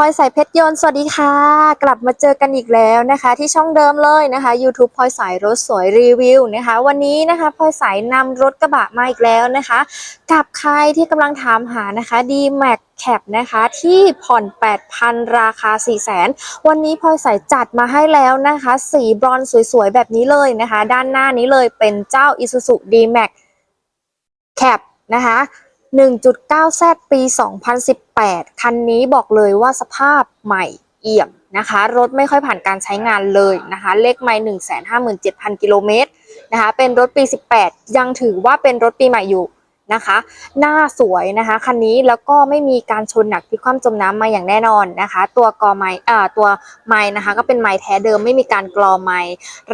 พลอยสายเพชรยนต์สวัสดีค่ะ กลับมาเจอกันอีกแล้วนะคะ ที่ช่องเดิมเลยนะคะ YouTube พลอยสายรถสวยรีวิวนะคะ วันนี้นะคะพลอยสายนำรถกระบะมาอีกแล้วนะคะ กับใครที่กำลังถามหานะคะ d m a x Cap นะคะที่ผ่อน 8,000 ราคา 400,000วันนี้พลอยใสายจัดมาให้แล้วนะคะ สีบรอนซ์สวยๆ แบบนี้เลยนะคะ ด้านหน้านี้เลยเป็นเจ้า Isuzu D-Max Cap นะคะ 1.9Z ปี 2018 คันนี้บอกเลยว่าสภาพใหม่เอี่ยมนะคะ รถไม่ค่อยผ่านการใช้งานเลยนะคะ เลขไม่157,000 กิโลเมตรนะคะ เป็นรถปี 18 ยังถือว่าเป็นรถปีใหม่อยู่นะคะ หน้าสวยนะคะ คันนี้แล้วก็ไม่มีการชนหนักพลิกคว่ำจมน้ำมาอย่างแน่นอนนะคะ ตัวกอไม้อ่าตัวไม้นะคะ ก็เป็นไม้แท้เดิมไม่มีการกรอไม้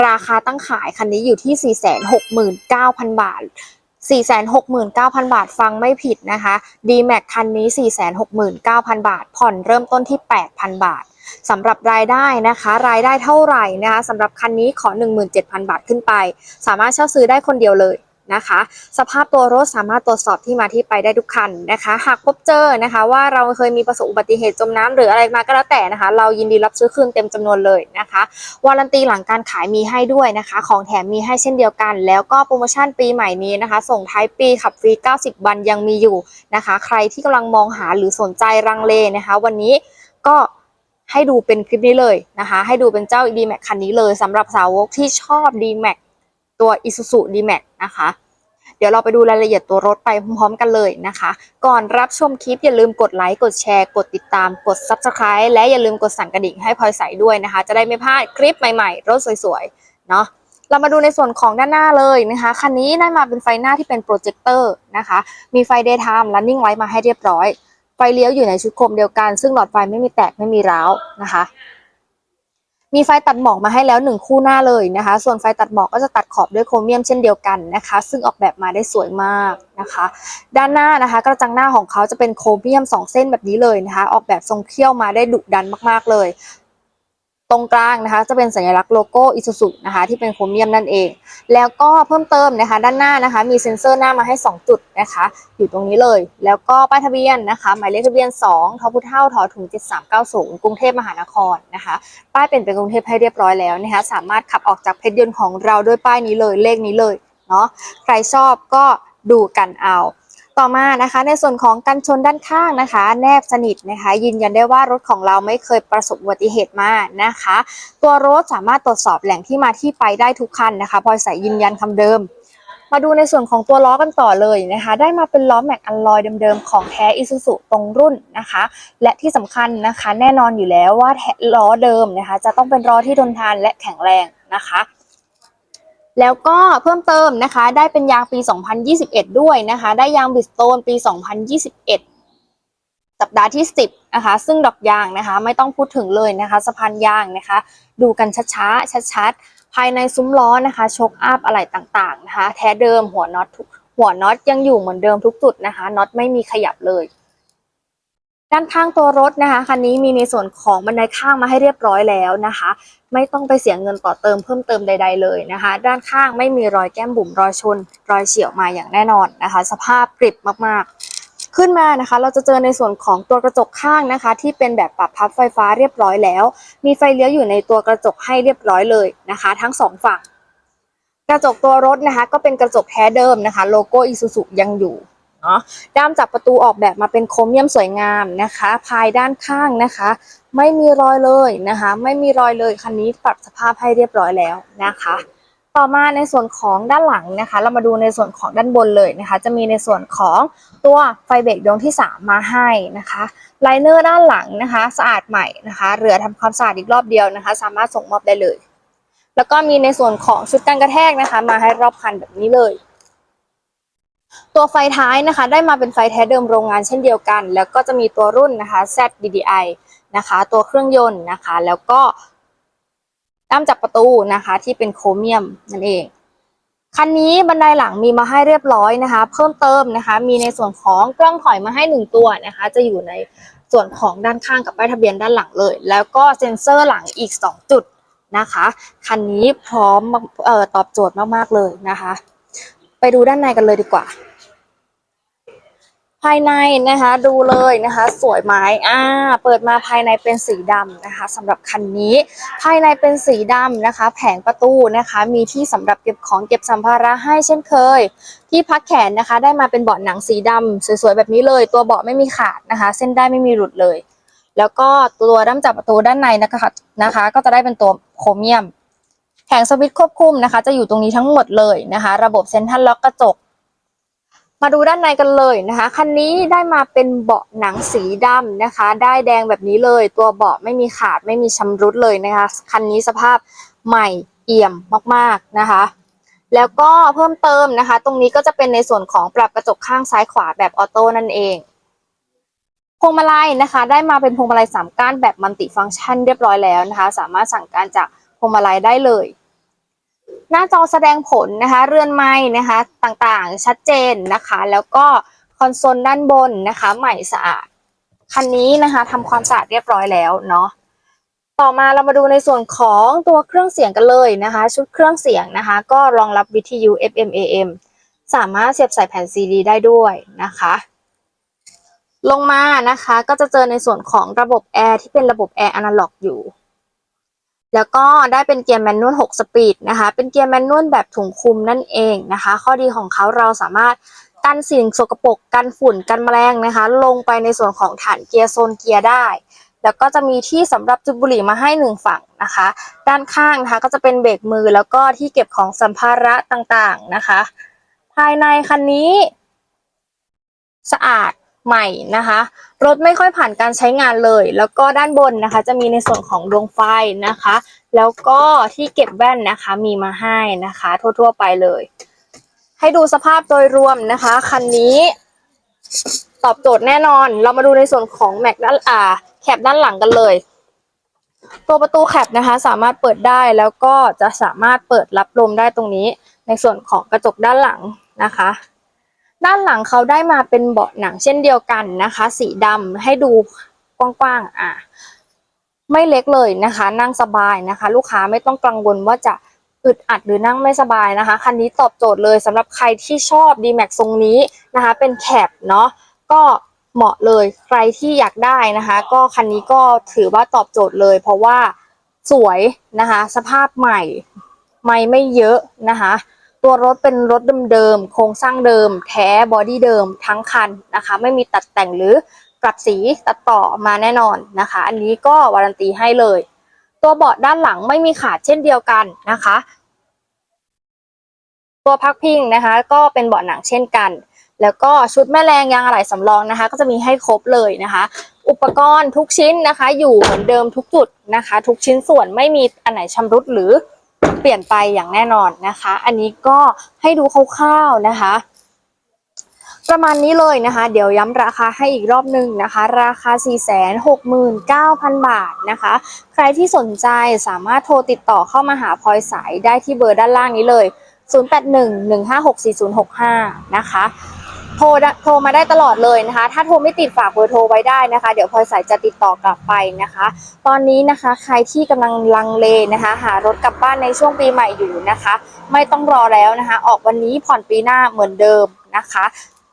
ราคาตั้งขายคันนี้อยู่ที่ 469,000 บาท 469,000 บาทฟังไม่ผิดนะคะ D-Max คันนี้ 469,000 บาท ผ่อนเริ่มต้นที่ 8,000 บาทสำหรับรายได้นะคะ รายได้เท่าไหร่นะคะสำหรับคันนี้ขอ 17,000 บาทขึ้นไป สามารถเช่าซื้อได้คนเดียวเลย นะคะ สภาพตัวรถสามารถตรวจสอบที่มาที่ไปได้ทุกคันนะคะ หากพบเจอนะคะ ว่าเราเคยมีประสบอุบัติเหตุจมน้ำหรืออะไรมาก็แล้วแต่นะคะ เรายินดีรับซื้อคืนเต็มจำนวนเลยนะคะ วารันตีหลังการขายมีให้ด้วยนะคะ ของแถมมีให้เช่นเดียวกัน แล้วก็โปรโมชั่นปีใหม่นี้นะคะ ส่งท้ายปีขับฟรี 90 วันยังมีอยู่นะคะ ใครที่กำลังมองหาหรือสนใจรังเลนะคะ วันนี้ก็ให้ดูเป็นคลิปนี้เลยนะคะ ให้ดูเป็นเจ้า D-Max คันนี้เลยสำหรับสาวกที่ชอบ D-Max ตัว Isuzu D-Max นะคะ เดี๋ยวเราไปดูรายละเอียดตัวรถไปพร้อมๆกันเลยนะคะ ก่อนรับชมคลิปอย่าลืมกดไลค์กดแชร์ กดติดตามกด Subscribe และอย่าลืมกดสั่นกระดิ่งให้พลอยใส่ด้วยนะคะ จะได้ไม่พลาดคลิปใหม่ๆ รถสวยๆ เนาะเรามาดูในส่วนของด้านหน้าเลยนะคะ คันนี้ได้มาเป็นไฟหน้าที่เป็นโปรเจคเตอร์นะคะ มีไฟ daytime running light มาให้เรียบร้อย ไฟเลี้ยวอยู่ในชุดโคมเดียวกัน ซึ่งหลอดไฟไม่มีแตกไม่มีร้าวนะคะ มีไฟตัดหมอกมาให้แล้วหนึ่งคู่หน้าเลยนะคะ ส่วนไฟตัดหมอกก็จะตัดขอบด้วยโครเมียมเช่นเดียวกันนะคะ ซึ่งออกแบบมาได้สวยมากนะคะ ด้านหน้านะคะ กระจังหน้าของเขาจะเป็นโครเมียมสองเส้นแบบนี้เลยนะคะ ออกแบบทรงเขี้ยวมาได้ดุดันมากๆเลย ตรงกลางนะคะ จะเป็นสัญลักษณ์โลโก้อิซูซุนะคะที่เป็นโครเมียมนั่นเอง แล้วก็เพิ่มเติมนะคะ ด้านหน้านะคะ มีเซ็นเซอร์หน้ามาให้ 2 จุดนะคะ อยู่ตรงนี้เลย แล้วก็ป้ายทะเบียนนะคะ หมายเลขทะเบียน 2ทอพุเท่าทอถุง7390 กรุงเทพมหานครนะคะ ป้ายเป็นเป็นกรุงเทพให้เรียบร้อยแล้วนะคะ สามารถขับออกจากเพชรยนต์ของเราด้วยป้ายนี้เลยเลขนี้เลยเนาะใครชอบก็ดูกันเอา ต่อมานะคะในส่วนของกันชนด้านข้างนะคะ แนบสนิทนะคะ ยืนยันได้ว่ารถของเราไม่เคยประสบอุบัติเหตุมานะคะ ตัวรถสามารถตรวจสอบแหล่งที่มาที่ไปได้ทุกคันนะคะพลอยใส่ยืนยันคำเดิม มาดูในส่วนของตัวล้อกันต่อเลยนะคะ ได้มาเป็นล้อแม็กอัลลอยเดิมๆของแท้อิซูซุตรงรุ่นนะคะ และที่สำคัญนะคะ แน่นอนอยู่แล้วว่าล้อเดิมนะคะ จะต้องเป็นล้อที่ทนทานและแข็งแรงนะคะ แล้วก็เพิ่มเติมนะคะ ได้เป็นยางปี 2021 ด้วยนะคะ ได้ยางบิสโตนปี 2021 สัปดาห์ที่ 10 นะคะ ซึ่งดอกยางนะคะ ไม่ต้องพูดถึงเลยนะคะ สะพานยางนะคะ ดูกันช้าๆ ชัดๆ ภายในซุ้มล้อนะคะโชคอัพอะไรต่างๆนะคะ แท้เดิมหัวน็อตหัวน็อตยังอยู่เหมือนเดิมทุกจุดนะคะ น็อตไม่มีขยับเลย ด้านข้างตัวรถนะคะคันนี้มีในส่วนของบันไดข้างมาให้เรียบร้อยแล้วนะคะ ไม่ต้องไปเสียเงินต่อเติมเพิ่มเติมใด ๆเลยนะคะ ด้านข้างไม่มีรอยแก้มบุ๋มรอยชน รอยเฉี่ยวมาอย่างแน่นอนนะคะ สภาพกริบมากๆ ขึ้นมานะคะ เราจะเจอในส่วนของตัวกระจกข้างนะคะ ที่เป็นแบบปรับพับไฟฟ้าเรียบร้อยแล้ว มีไฟเลี้ยวอยู่ในตัวกระจกให้เรียบร้อยเลยนะคะ ทั้งสองฝั่งกระจกตัวรถนะคะ ก็เป็นกระจกแท้เดิมนะคะ โลโก้อิซูซุยังอยู่ เนาะด้ามจับประตูออกแบบมาเป็นโครเมียมสวยงามนะคะ ภายด้านข้างนะคะ ไม่มีรอยเลยนะคะ ไม่มีรอยเลยคันนี้ปรับสภาพให้เรียบร้อยแล้วนะคะ ต่อมาในส่วนของด้านหลังนะคะ เรามาดูในส่วนของด้านบนเลยนะคะ จะมีในส่วนของตัวไฟเบรกดวงที่ 3 มาให้นะคะไลเนอร์ด้านหลังนะคะ สะอาดใหม่นะคะเหลือทำความสะอาดอีกรอบเดียวนะคะ สามารถส่งมอบได้เลย แล้วก็มีในส่วนของชุดกันกระแทกนะคะ มาให้รอบคันแบบนี้เลย ตัวไฟท้ายนะคะ ได้มาเป็นไฟแท้เดิมโรงงานเช่นเดียวกัน แล้วก็จะมีตัวรุ่นนะคะ Z DDI นะคะ ตัวเครื่องยนต์นะคะ แล้วก็ด้มจับประตูนะคะที่เป็นโครเมียมนั่นเองคันนี้บันไดหลังมีมาให้เรียบร้อยนะคะ เพิ่มเติมนะคะ มีในส่วนของกล้องถอยมาให้หนึ่งตัวนะคะ จะอยู่ในส่วนของด้านข้างกับป้ายทะเบียนด้านหลังเลย แล้วก็เซ็นเซอร์หลังอีก 2 จุดนะคะ คันนี้พร้อมเอ่อตอบโจทย์มาก ๆ เลยนะคะ ไปดูด้านในกันเลยดีกว่า ภายในนะคะดูเลยนะคะ สวยไหมอ่าเปิดมาภายในเป็นสีดำนะคะสำหรับคันนี้ ภายในเป็นสีดำนะคะ แผงประตูนะคะ มีที่สำหรับเก็บของเก็บสัมภาระให้เช่นเคย ที่พักแขนนะคะ ได้มาเป็นเบาะหนังสีดำสวยๆแบบนี้เลย ตัวเบาะไม่มีขาดนะคะ เส้นได้ไม่มีหลุดเลย แล้วก็ตัวด้ามจับประตูด้านในนะคะนะคะ ก็จะได้เป็นตัวโครเมียม แผงสวิตช์ควบคุมนะคะ จะอยู่ตรงนี้ทั้งหมดเลยนะคะ ระบบเซ็นทรัลล็อกกระจก มาดูด้านในกันเลยนะคะ คันนี้ได้มาเป็นเบาะหนังสีดำนะคะ ได้แดงแบบนี้เลย ตัวเบาะไม่มีขาดไม่มีชำรุดเลยนะคะ คันนี้สภาพใหม่เอี่ยมมากๆนะคะแล้วก็เพิ่มเติมนะคะ ตรงนี้ก็จะเป็นในส่วนของปรับกระจกข้างซ้ายขวาแบบออโต้นั่นเอง พวงมาลัยนะคะ ได้มาเป็นพวงมาลัยสามก้านแบบมัลติฟังก์ชันเรียบร้อยแล้วนะคะ สามารถสั่งการจาก วงมาลัยได้เลย หน้าจอแสดงผลนะคะ เรือนไม้นะคะต่างๆชัดเจนนะคะ แล้วก็คอนโซลด้านบนนะคะ ใหม่สะอาด คันนี้นะคะทำความสะอาดเรียบร้อยแล้วเนาะต่อมาเรามาดูในส่วนของตัวเครื่องเสียงกันเลยนะคะ ชุดเครื่องเสียงนะคะ ก็รองรับวิทยุ FM AM สามารถเสียบใส่แผ่นซีดีได้ด้วยนะคะ ลงมานะคะก็จะเจอในส่วนของระบบแอร์ที่เป็นระบบแอร์อนาล็อกอยู่ แล้วก็ได้เป็นเกียร์แมนนวล 6 สปีดนะคะ เป็นเกียร์แมนนวลแบบถุงคุมนั่นเองนะคะ ข้อดีของเขาเราสามารถกันสิ่งสกปรกกันฝุ่นกันแมลงนะคะ ลงไปในส่วนของฐานเกียร์โซนเกียร์ได้ แล้วก็จะมีที่สำหรับจุดบุหรี่มาให้หนึ่งฝั่งนะคะ ด้านข้างนะคะก็จะเป็นเบรกมือแล้วก็ที่เก็บของสัมภาระต่างๆนะคะ ภายในคันนี้สะอาด ใหม่นะคะ รถไม่ค่อยผ่านการใช้งานเลย แล้วก็ด้านบนนะคะ จะมีในส่วนของดวงไฟนะคะ แล้วก็ที่เก็บแว่นนะคะมีมาให้นะคะ ทั่วๆไปเลย ให้ดูสภาพโดยรวมนะคะคันนี้ตอบโจทย์แน่นอน เรามาดูในส่วนของแม็กด้านอ่าแคปด้านหลังกันเลย ตัวประตูแคปนะคะ สามารถเปิดได้แล้วก็จะสามารถเปิดรับลมได้ตรงนี้ ในส่วนของกระจกด้านหลังนะคะ ด้านหลังเขาได้มาเป็นเบาะหนังเช่นเดียวกันนะคะ สีดำให้ดูกว้างๆอะไม่เล็กเลยนะคะ นั่งสบายนะคะ ลูกค้าไม่ต้องกังวลว่าจะอึดอัดหรือนั่งไม่สบายนะคะคันนี้ตอบโจทย์เลยสำหรับใครที่ชอบ d m a x ทรงนี้นะคะ เป็นแคปเนาะก็เหมาะเลยใครที่อยากได้นะคะ ก็คันนี้ก็ถือว่าตอบโจทย์เลย เพราะว่าสวยนะคะ สภาพใหม่ไม่ไม่เยอะนะคะ ตัวรถเป็นรถเดิมๆ โครงสร้างเดิม แท้บอดี้เดิมทั้งคันนะคะ ไม่มีตัดแต่งหรือกลับสีตัดต่อมาแน่นอนนะคะ อันนี้ก็วารันตีให้เลย ตัวเบาะด้านหลังไม่มีขาดเช่นเดียวกันนะคะ ตัวพักพิงนะคะ ก็เป็นเบาะหนังเช่นกัน แล้วก็ชุดแม่แรงยางอะไหล่สำรองนะคะ ก็จะมีให้ครบเลยนะคะ อุปกรณ์ทุกชิ้นนะคะ อยู่เหมือนเดิมทุกจุดนะคะ ทุกชิ้นส่วนไม่มีอันไหนชำรุดหรือ เปลี่ยนไปอย่างแน่นอนนะคะ อันนี้ก็ให้ดูคร่าวๆนะคะประมาณนี้เลยนะคะ เดี๋ยวย้ำราคาให้อีกรอบหนึ่งนะคะ ราคา 469,000 บาทนะคะ ใครที่สนใจสามารถโทรติดต่อเข้ามาหาพลอยสายได้ที่เบอร์ด้านล่างนี้เลย 0811564065 นะคะ โทรโทรมาได้ตลอดเลยนะคะ ถ้าโทรไม่ติดฝากเบอร์โทรไว้ได้นะคะ เดี๋ยวพลอยสายจะติดต่อกลับไปนะคะ ตอนนี้นะคะใครที่กำลังลังเลนะคะ หารถกลับบ้านในช่วงปีใหม่อยู่นะคะ ไม่ต้องรอแล้วนะคะ ออกวันนี้ผ่อนปีหน้าเหมือนเดิมนะคะ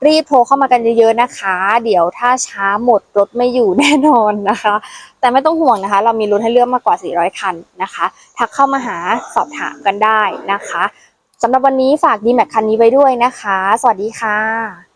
รีบโทรเข้ามากันเยอะๆนะคะ เดี๋ยวถ้าช้าหมดรถไม่อยู่แน่นอนนะคะ แต่ไม่ต้องห่วงนะคะ เรามีรถให้เลือกมากกว่า 400 คันนะคะทักเข้ามาหาสอบถามกันได้นะคะสำหรับวันนี้ฝากดีแม็กคันนี้ไว้ด้วยนะคะ สวัสดีค่ะ